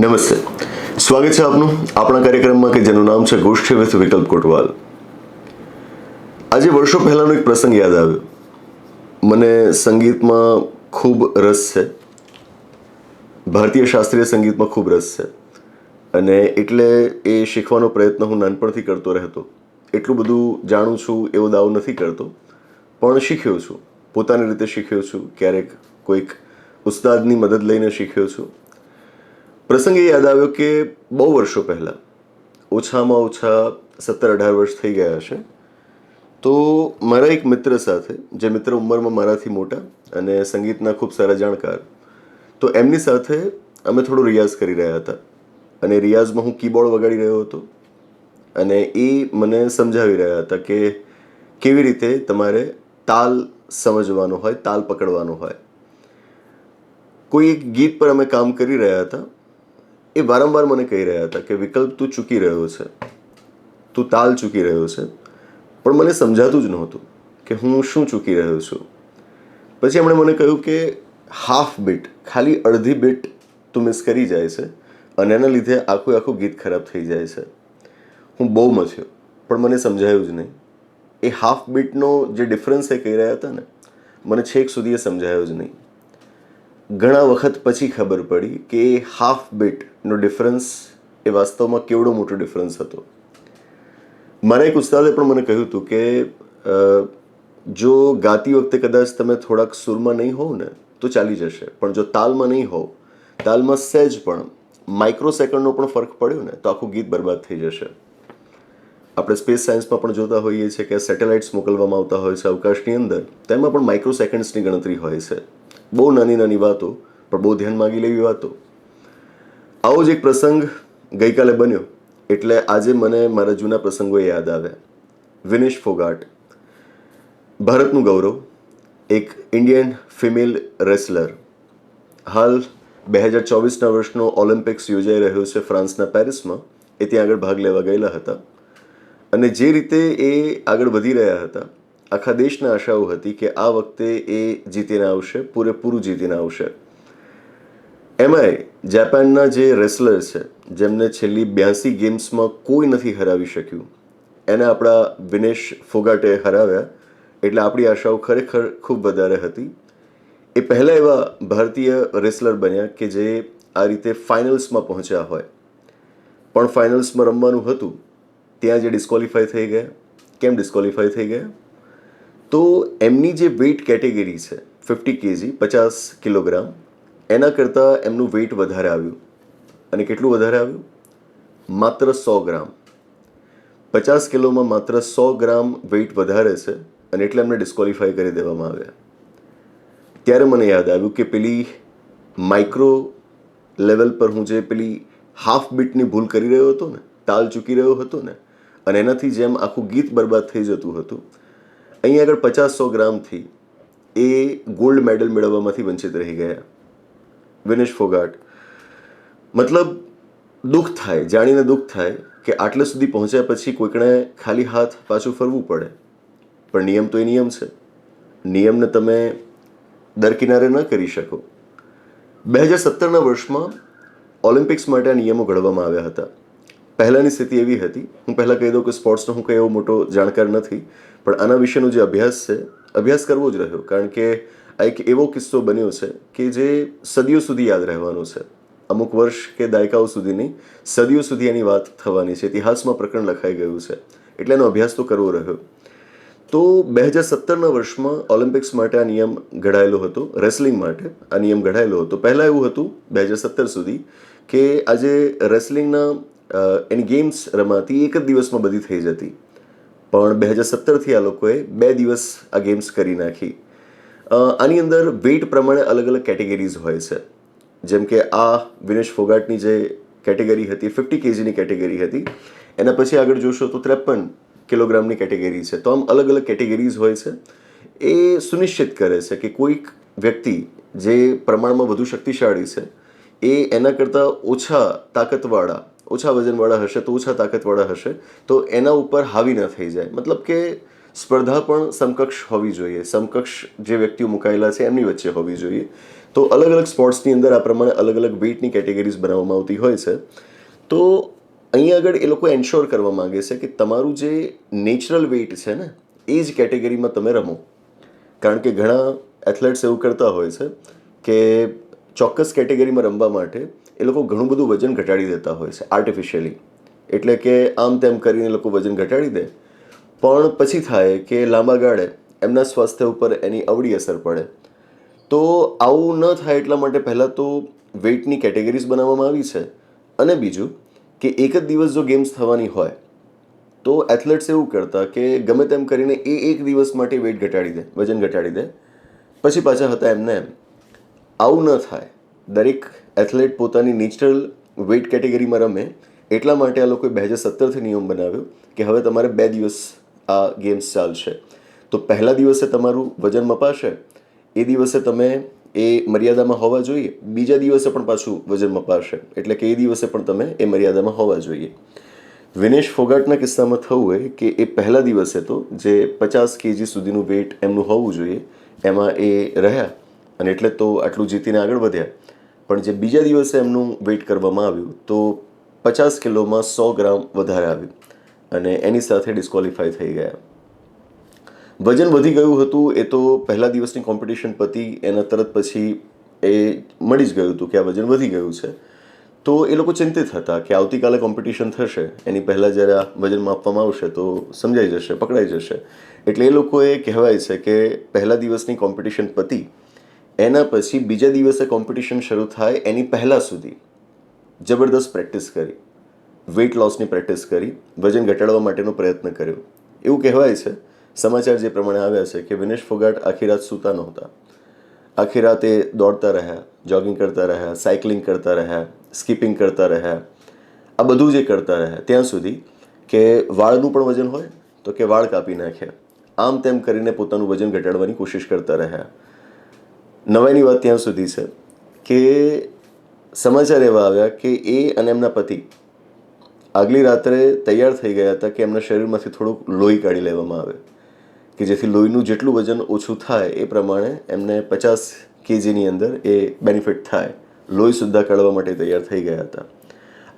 નમસ્તે. સ્વાગત છે આપનું આપણા કાર્યક્રમમાં કે જેનું નામ છે ગોષ્ઠી વિથ વિકલ્પ કોટવાલ. આજે વર્ષો પહેલાંનો એક પ્રસંગ યાદ આવ્યો. મને સંગીતમાં ખૂબ રસ છે. ભારતીય શાસ્ત્રીય સંગીતમાં ખૂબ રસ છે. અને એટલે એ શીખવાનો પ્રયત્ન હું નાનપણથી કરતો રહેતો. એટલું બધું જાણું છું, એવો દાવો નથી કરતો. પણ શીખ્યો છું. પોતાની રીતે શીખ્યો છું. ક્યારેક કોઈક ઉસ્તાદની મદદ લઈને શીખ્યો છું. પ્રસંગ યાદ આવ્યો કે બહુ વર્ષો પહેલાં, ઓછામાં ઓછા સત્તર અઢાર વર્ષ થઈ ગયા હશે, તો મારા એક મિત્ર સાથે, જે મિત્ર ઉંમરમાં મારાથી મોટા અને સંગીતના ખૂબ સારા જાણકાર, તો એમની સાથે અમે થોડો રિયાઝ કરી રહ્યા હતા. અને રિયાઝમાં હું કીબોર્ડ વગાડી રહ્યો હતો અને એ મને સમજાવી રહ્યા હતા કે કેવી રીતે તમારે તાલ સમજવાનો હોય, તાલ પકડવાનો હોય. કોઈ એક ગીત પર અમે કામ કરી રહ્યા હતા એ વારંવાર મને કહી રહ્યા હતા કે, વિકલ્પ તું ચૂકી રહ્યો છે. તું તાલ ચૂકી રહ્યો છે. પણ મને સમજાતું જ નહોતું કે હું શું ચૂકી રહ્યો છું. પછી એમણે મને કહ્યું કે, હાફ બીટ, ખાલી અડધી બીટ તું મિસ કરી જાય છે અને એના લીધે આખું આખું ગીત ખરાબ થઈ જાય છે. હું બહુ મચ્યો પણ મને સમજાયું જ નહીં. એ હાફ બીટનો જે ડિફરન્સ એ કહી રહ્યા હતા ને, મને છેક સુધી એ સમજાયો જ નહીં. ઘણા વખત પછી ખબર પડી કે હાફ બીટનો ડિફરન્સ એ વાસ્તવમાં કેવડો મોટો ડિફરન્સ હતો. મારા એક ઉસ્તાદે પણ મને કહ્યું હતું કે જો ગાતી વખતે કદાચ તમે થોડાક સુરમાં નહીં હોવ ને, તો ચાલી જશે. પણ જો તાલમાં નહીં હોવ, તાલમાં સહેજ પણ માઇક્રો સેકન્ડનો પણ ફરક પડ્યો ને, તો આખું ગીત બરબાદ થઈ જશે. આપણે સ્પેસ સાયન્સમાં પણ જોતા હોઈએ છીએ કે સેટેલાઇટ્સ મોકલવામાં આવતા હોય છે અવકાશની અંદર, તેમાં પણ માઇક્રો સેકન્ડ્સની ગણતરી હોય છે. બહુ નાની નાની વાતો, પણ બહુ ધ્યાન માગી લેવી વાતો. આવો જ એક પ્રસંગ ગઈકાલે બન્યો, એટલે આજે મને મારા જૂના પ્રસંગો યાદ આવ્યા. વિનેશ ફોગાટ. ભારતનું ગૌરવ, એક ઇન્ડિયન ફિમેલ રેસલર. હાલ બે હજાર ચોવીસના વર્ષનો ઓલિમ્પિક્સ યોજાઈ રહ્યો છે ફ્રાન્સના પેરિસમાં, એ ત્યાં આગળ ભાગ લેવા ગયેલા હતા. અને જે રીતે એ આગળ વધી રહ્યા હતા આખા દેશના આશાઓ હતી કે આ વખતે એ જીતીને આવશે, પૂરેપૂરું જીતીને આવશે. એમાંય જાપાનના જે રેસલર છે, જેમને છેલ્લી બ્યાસી ગેમ્સમાં કોઈ નથી હરાવી શક્યું, એને આપણા વિનેશ ફોગાટે હરાવ્યા. એટલે આપણી આશાઓ ખરેખર ખૂબ વધારે હતી. એ પહેલાં એવા ભારતીય રેસલર બન્યા કે જે આ રીતે ફાઇનલ્સમાં પહોંચ્યા હોય. પણ ફાઇનલ્સમાં રમવાનું હતું. ત્યાં જે ડિસ્કોલિફાય થઈ ગયા. કેમ ડિસ્કોલિફાય થઈ ગયા? તો એમની જે વેઇટ કેટેગરી છે ફિફ્ટી કેજી પચાસ કિલોગ્રામ એના કરતાં એમનું વેઇટ વધારે આવ્યું. અને કેટલું વધારે આવ્યું? માત્ર સો ગ્રામ. પચાસ કિલોમાં માત્ર સો ગ્રામ વેઇટ વધારે છે, અને એટલે એમને ડિસ્કોલિફાય કરી દેવામાં આવ્યા. ત્યારે મને યાદ આવ્યું કે પેલી માઇક્રો લેવલ પર હું જે પેલી હાફ બીટની ભૂલ કરી રહ્યો હતો ને, તાલ ચૂકી રહ્યો હતો ને, અને એનાથી જેમ આખું ગીત બરબાદ થઈ જતું હતું અહીં આગળ પચાસ સો ગ્રામથી એ ગોલ્ડ મેડલ મેળવવામાંથી વંચિત રહી ગયા. વિનેશ ફોગાટ. મતલબ દુઃખ થાય, જાણીને દુઃખ થાય કે આટલે સુધી પહોંચ્યા પછી કોઈકણે ખાલી હાથ પાછું ફરવું પડે. પણ નિયમ તો એ નિયમ છે. નિયમને તમે દરકિનારે ન કરી શકો. બે હજાર સત્તરના વર્ષમાં ઓલિમ્પિક્સ માટે આ નિયમો ઘડવામાં આવ્યા હતા. પહેલાંની સ્થિતિ એવી હતી. હું પહેલાં કહી દઉં કે સ્પોર્ટ્સનો હું કંઈ એવો મોટો જાણકાર નથી, પણ આના વિશેનો જે અભ્યાસ છે, અભ્યાસ કરવો જ રહ્યો. કારણ કે આ એક એવો કિસ્સો બન્યો છે કે જે સદીઓ સુધી યાદ રહેવાનો છે. અમુક વર્ષ કે દાયકાઓ સુધી નહીં સદીઓ સુધી એની વાત થવાની છે. ઇતિહાસમાં પ્રકરણ લખાઈ ગયું છે. એટલે એનો અભ્યાસ તો કરવો રહ્યો. તો બે હજાર સત્તરના વર્ષમાં ઓલિમ્પિક્સ માટે આ નિયમ ઘડાયેલો હતો, રેસલિંગ માટે આ નિયમ ઘડાયેલો હતો. પહેલાં એવું હતું બે હજાર સત્તર સુધી કે આજે રેસલિંગના એની ગેમ્સ રમાતી એક જ દિવસમાં બધી થઈ જતી. પણ બે હજાર સત્તરથી આ લોકોએ બે દિવસ આ ગેમ્સ કરી નાખી. આની અંદર વેઇટ પ્રમાણે અલગ અલગ કેટેગરીઝ હોય છે. જેમ કે આ વિનેશ ફોગાટની જે કેટેગરી હતી ફિફ્ટી કેજીની કેટેગરી હતી, એના પછી આગળ જોશો તો ત્રેપન કિલોગ્રામની કેટેગરી છે. તો આમ અલગ અલગ કેટેગરીઝ હોય છે. એ સુનિશ્ચિત કરે છે કે કોઈક વ્યક્તિ જે પ્રમાણમાં વધુ શક્તિશાળી છે, એ એના કરતાં ઓછા તાકતવાળા ઓછા વજનવાળા હશે તો ઓછા તાકતવાળા હશે, તો એના ઉપર હાવી ન થઈ જાય. મતલબ કે સ્પર્ધા પણ સમકક્ષ હોવી જોઈએ. સમકક્ષ જે વ્યક્તિઓ મુકાયેલા છે એમની વચ્ચે હોવી જોઈએ. તો અલગ અલગ સ્પોર્ટ્સની અંદર આ પ્રમાણે અલગ અલગ વેઇટની કેટેગરીઝ બનાવવામાં આવતી હોય છે. તો અહીંયા આગળ એ લોકો એન્શ્યોર કરવા માંગે છે કે તમારું જે નેચરલ વેઇટ છે ને, એ જ કેટેગરીમાં તમે રમો. કારણ કે ઘણા એથ્લેટ્સ એવું કરતા હોય છે કે ચોક્કસ કેટેગરીમાં રમવા માટે એ લોકો ઘણું બધું વજન ઘટાડી દેતા હોય છે આર્ટિફિશિયલી એટલે કે આમ તેમ કરીને લોકો વજન ઘટાડી દે. પણ પછી થાય કે લાંબા ગાળે એમના સ્વાસ્થ્ય ઉપર એની અવળી અસર પડે. તો આવું ન થાય એટલા માટે પહેલાં તો વેઇટની કેટેગરીઝ બનાવવામાં આવી છે. અને બીજું કે એક જ દિવસ જો ગેમ્સ થવાની હોય, તો એથ્લેટ્સ એવું કરતા કે ગમે તેમ કરીને એ એક દિવસ માટે વેઇટ ઘટાડી દે, વજન ઘટાડી દે. પછી પાછા હતા એમને એમ. આવું ન થાય. દરેક એથ્લેટ પોતાની નેચરલ વેઇટ કેટેગરીમાં રમે, એટલા માટે આ લોકોએ બે હજાર સત્તરથી નિયમ બનાવ્યો કે હવે તમારે બે દિવસ આ ગેમ્સ ચાલશે. તો પહેલા દિવસે તમારું વજન મપાશે, એ દિવસે તમે એ મર્યાદામાં હોવા જોઈએ, બીજા દિવસે પણ પાછું વજન મપાશે, એટલે કે એ દિવસે પણ તમે એ મર્યાદામાં હોવા જોઈએ. વિનેશ ફોગાટના કિસ્સામાં થવું હોય કે એ પહેલા દિવસે તો જે પચાસ કેજી સુધીનું વેઇટ એમનું હોવું જોઈએ, એમાં એ રહ્યા, અને એટલે તો આટલું જીતીને આગળ વધ્યા. પણ જે બીજા દિવસે એમનું વેઇટ કરવામાં આવ્યું, તો પચાસ કિલોમાં સો ગ્રામ વધારે આવ્યું અને એની સાથે ડિસ્કોલિફાય થઈ ગયા. વજન વધી ગયું હતું, એ તો પહેલા દિવસની કોમ્પિટિશન પતી, એના તરત પછી એ મળી જ ગયું હતું કે આ વજન વધી ગયું છે. તો એ લોકો ચિંતિત હતા કે આવતીકાલે કોમ્પિટિશન થશે, એની પહેલાં જ્યારે આ વજન માપવામાં આવશે તો સમજાઈ જશે, પકડાઈ જશે. એટલે એ લોકોએ કહેવાય છે કે પહેલા દિવસની કોમ્પિટિશન પતી એના પછી બીજા દિવસે કોમ્પિટિશન શરૂ થાય એની પહેલાં સુધી જબરદસ્ત પ્રેક્ટિસ કરી વેઇટ લોસની પ્રેક્ટિસ કરી, વજન ઘટાડવા માટેનો પ્રયત્ન કર્યો. એવું કહેવાય છે, સમાચાર જે પ્રમાણે આવ્યા છે કે વિનેશ ફોગાટ આખી રાત સૂતા નહોતા. આખી રાતે દોડતા રહ્યા જોગિંગ કરતા રહ્યા સાયકલિંગ કરતા રહ્યા સ્કીપિંગ કરતા રહ્યા, આ બધું જે કરતા રહ્યા, ત્યાં સુધી કે વાળનું પણ વજન હોય તો કે વાળ કાપી નાખ્યા આમ તેમ કરીને પોતાનું વજન ઘટાડવાની કોશિશ કરતા રહ્યા. નવાઈની વાત ત્યાં સુધી છે કે સમાચાર એવા આવ્યા કે એ અને એમના પતિ આગલી રાત્રે તૈયાર થઈ ગયા હતા કે એમના શરીરમાંથી થોડુંક લોહી કાઢી લેવામાં આવે. કે જેથી લોહીનું જેટલું વજન ઓછું થાય એ પ્રમાણે એમને પચાસ કેજીની અંદર એ બેનિફિટ થાય. લોહી સુદ્ધા કાઢવા માટે તૈયાર થઈ ગયા હતા.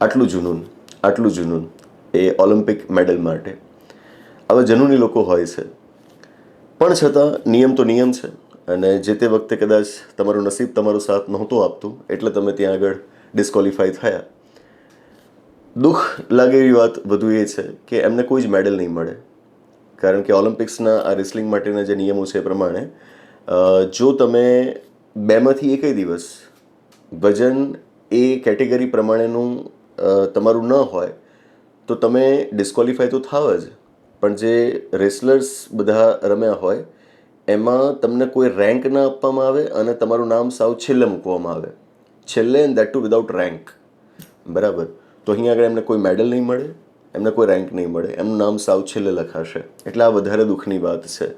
આટલું જુનૂન આટલું જુનૂન એ ઓલિમ્પિક મેડલ માટે. આવા જનૂની લોકો હોય છે. પણ છતાં નિયમ તો નિયમ છે. અને જે તે વખતે કદાચ તમારું નસીબ તમારો સાથ નહોતો આપતું, એટલે તમે ત્યાં આગળ ડિસ્કોલિફાય થયા. દુઃખ લાગે એવી વાત વધુ એ છે કે એમને કોઈ જ મેડલ નહીં મળે. કારણ કે ઓલિમ્પિક્સના આ રેસલિંગ માટેના જે નિયમો છે એ પ્રમાણે જો તમે બેમાંથી એકેય દિવસ વજન એ કેટેગરી પ્રમાણેનું તમારું ન હોય, તો તમે ડિસ્કોલિફાય તો થાવ જ. પણ જે રેસલર્સ બધા રમ્યા હોય એમાં તમને કોઈ રેન્ક ન આપવામાં આવે અને તમારું નામ સાવ છેલ્લે મૂકવામાં આવે. છેલ્લે and that to without rank બરાબર? તો અહીંયા આગળ એમને કોઈ મેડલ નહીં મળે, એમને કોઈ રેન્ક નહીં મળે, એમનું નામ સાવ છેલ્લે લખાશે. એટલે આ વધારે દુઃખની વાત છે.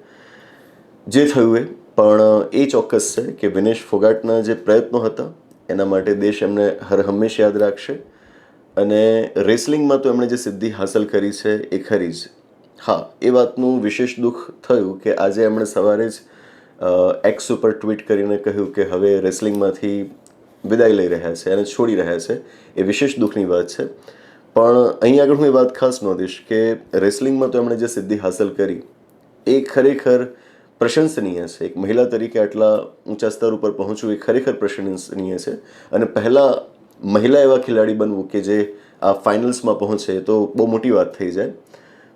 જે થયું એ, પણ એ ચોક્કસ છે કે વિનેશ ફોગાટના જે પ્રયત્નો હતા, એના માટે દેશ એમને હર હંમેશ યાદ રાખશે. અને રેસલિંગમાં તો એમણે જે સિદ્ધિ હાંસલ કરી છે, એ ખરી જ. હા, એ વાતનું વિશેષ દુઃખ થયું કે આજે એમણે સવારે જ એક્સ ઉપર ટ્વીટ કરીને કહ્યું કે હવે રેસલિંગમાંથી વિદાય લઈ રહ્યા છે અને છોડી રહ્યા છે. એ વિશેષ દુઃખની વાત છે. પણ અહીં આગળ હું એ વાત ખાસ નોંધીશ કે રેસલિંગમાં તો એમણે જે સિદ્ધિ હાંસલ કરી, એ ખરેખર પ્રશંસનીય છે. એક મહિલા તરીકે આટલા ઊંચા સ્તર ઉપર પહોંચવું એ ખરેખર પ્રશંસનીય છે. અને પહેલાં મહિલા એવા ખેલાડી બનવું કે જે આ ફાઇનલ્સમાં પહોંચે તો બહુ મોટી વાત થઈ જાય.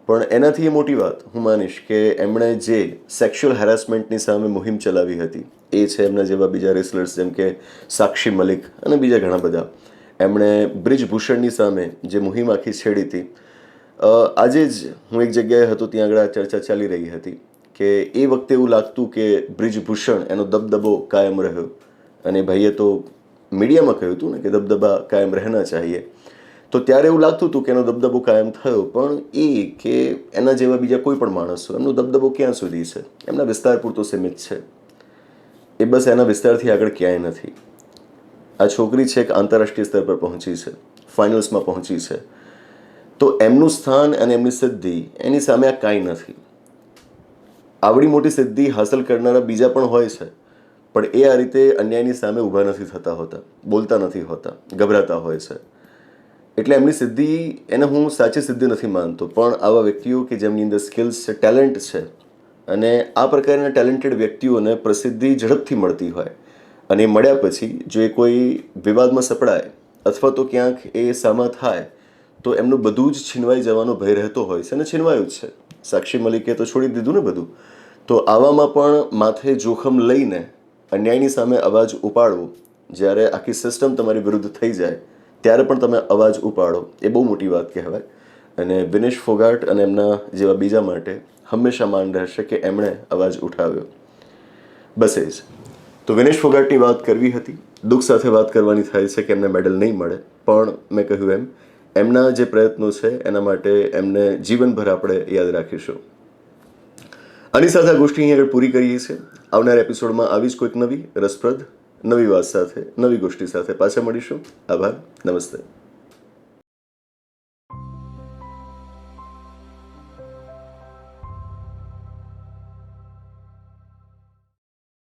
પણ એનાથી એ મોટી વાત હું માનીશ કે એમણે જે સેક્સ્યુઅલ હેરાસમેન્ટની સામે મુહિમ ચલાવી હતી, એ છે એમના જેવા બીજા રેસલર્સ જેમ કે સાક્ષી મલિક અને બીજા ઘણા બધા. એમણે બ્રિજભૂષણની સામે જે મુહિમ આખી છેડી હતી આજે જ હું એક જગ્યાએ હતો ત્યાં આગળ ચર્ચા ચાલી રહી હતી કે એ વખતે એવું લાગતું કે બ્રિજભૂષણ એનો દબદબો કાયમ રહ્યો. અને ભાઈએ તો મીડિયામાં કહ્યું હતું ને કે દબદબા કાયમ રહેના ચાહીએ. તો ત્યારે એવું લાગતું હતું કે એનો દબદબો કાયમ થયો, પણ એ કે એના જેવા બીજા કોઈ પણ માણસો એમનો દબદબો ક્યાં સુધી છે? એમના વિસ્તાર પૂરતો સીમિત છે. એ બસ એના વિસ્તારથી આગળ ક્યાંય નથી. આ છોકરી છે એક આંતરરાષ્ટ્રીય સ્તર પર પહોંચી છે, ફાઇનલ્સમાં પહોંચી છે. તો એમનું સ્થાન અને એમની સિદ્ધિ એની સામે આ કાંઈ નથી. આવડી મોટી સિદ્ધિ હાંસલ કરનારા બીજા પણ હોય છે, પણ એ આ રીતે અન્યાયની સામે ઊભા નથી થતા હોતા, બોલતા નથી હોતા, ગભરાતા હોય છે. એટલે એમની સિદ્ધિ, એને હું સાચી સિદ્ધિ નથી માનતો. પણ આવા વ્યક્તિઓ કે જેમની અંદર સ્કિલ્સ છે ટેલેન્ટ છે, અને આ પ્રકારના ટેલેન્ટેડ વ્યક્તિઓને પ્રસિદ્ધિ ઝડપથી મળતી હોય, અને એ મળ્યા પછી જો એ કોઈ વિવાદમાં સપડાય, અથવા તો ક્યાંક એ સામા થાય, તો એમનું બધું જ છીનવાઈ જવાનો ભય રહેતો હોય છે અને છીનવાયું જ છે. સાક્ષી મલિકે તો છોડી દીધું ને બધું. તો આવામાં પણ માથે જોખમ લઈને અન્યાયની સામે અવાજ ઉપાડવો, જ્યારે આખી સિસ્ટમ તમારી વિરુદ્ધ થઈ જાય ત્યારે પણ તમે અવાજ ઉપાડો, એ બહુ મોટી વાત કહેવાય. અને વિનેશ ફોગાટ અને એમના જેવા બીજા માટે હંમેશા માન રહેશે કે એમણે અવાજ ઉઠાવ્યો. બસ એ જ. તો વિનેશ ફોગાટની વાત કરવી હતી. દુઃખ સાથે વાત કરવાની થાય છે કે એમને મેડલ નહીં મળે, પણ મેં કહ્યું એમ, એમના જે પ્રયત્નો છે, એના માટે એમને જીવનભર આપણે યાદ રાખીશું. આની સાથે આ ગોષ્ઠી અહીં આગળ પૂરી કરીએ છીએ. આવનાર એપિસોડમાં આવી જ કોઈક નવી, રસપ્રદ નવી વાત સાથે નવી ગોષ્ઠી સાથે પાછા મળીશું. આભાર. નમસ્તે.